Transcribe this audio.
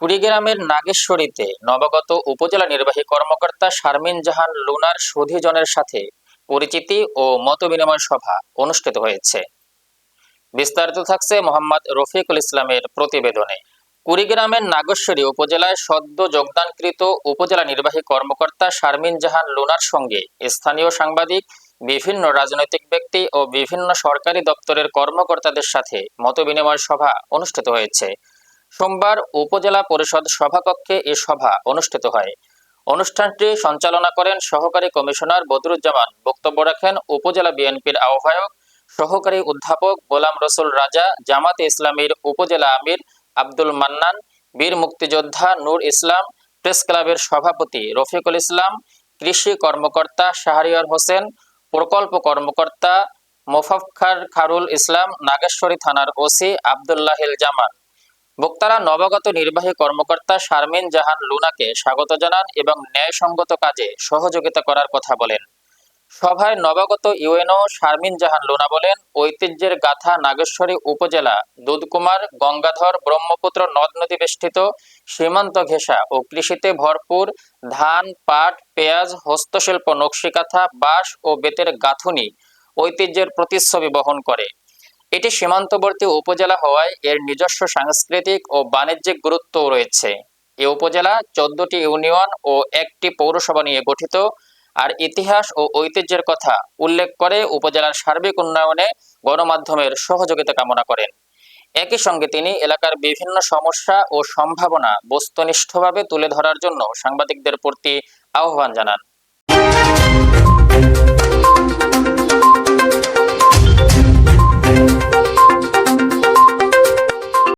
কুড়িগ্রামের নাগেশ্বরীতে নবাগত উপজেলা নির্বাহী কর্মকর্তা শারমিন জাহান লুনার সুধীজনের সাথে পরিচিতি ও মতবিনিময় সভা অনুষ্ঠিত হয়েছে। বিস্তারিত থাকছে মোহাম্মদ রফিকুল ইসলামের প্রতিবেদনে। কুড়িগ্রামের নাগেশ্বরী উপজেলায় সদ্য যোগদানকৃত উপজেলা নির্বাহী কর্মকর্তা শারমিন জাহান লুনার সঙ্গে স্থানীয় সাংবাদিক, বিভিন্ন রাজনৈতিক ব্যক্তি ও বিভিন্ন সরকারি দপ্তরের কর্মকর্তাদের সাথে মতবিনিময় সভা অনুষ্ঠিত হয়েছে। সোমবার উপজেলা পরিষদ সভাকক্ষে এ সভা অনুষ্ঠিত হয়। অনুষ্ঠানটি সঞ্চালনা করেন সহকারী কমিশনার বদরুজ্জামান। বক্তব্য রাখেন উপজেলা বিএনপির আহ্বায়ক, সহকারী অধ্যাপক গোলাম রসুল রাজা, জামাতে ইসলামীর উপজেলা আমির আব্দুল মান্নান, বীর মুক্তিযোদ্ধা নূর ইসলাম, প্রেস ক্লাবের সভাপতি রফিকুল ইসলাম, কৃষি কর্মকর্তা শাহরিয়ার হোসেন, প্রকল্প কর্মকর্তা মোফাফখার খারুল ইসলাম, নাগেশ্বরী থানার ওসি আবদুল্লাহিল জামান। বক্তারা নবাগত নির্বাহী কর্মকর্তা শারমিন জাহান লুনাকে স্বাগত জানান এবং ন্যায়সঙ্গত কাজে সহযোগিতা করার কথা বলেন। সভায় নবাগত ইউএনও শারমিন জাহান লুনা বলেন, ঐতিহ্যের গাথা নাগেশ্বরী উপজেলা দুধকুমার, গঙ্গাধর, ব্রহ্মপুত্র নদ নদী বেষ্টিত, সীমান্ত ঘেঁষা ও কৃষিতে ভরপুর ধান, পাট, পেঁয়াজ, হস্তশিল্প, নকশিকাথা, বাঁশ ও বেতের গাঁথুনি ঐতিহ্যের প্রতিচ্ছবি বহন করে। এটি সীমান্তবর্তী উপজেলা হওয়ায় এর নিজস্ব সাংস্কৃতিক ও বাণিজ্যিক গুরুত্বও রয়েছে। এ উপজেলা চোদ্দটি ইউনিয়ন ও একটি পৌরসভা নিয়ে গঠিত, আর ইতিহাস ও ঐতিহ্যের কথা উল্লেখ করে উপজেলার সার্বিক উন্নয়নে গণমাধ্যমের সহযোগিতা কামনা করেন। একই সঙ্গে তিনি এলাকার বিভিন্ন সমস্যা ও সম্ভাবনা বস্তুনিষ্ঠভাবে তুলে ধরার জন্য সাংবাদিকদের প্রতি আহ্বান জানান।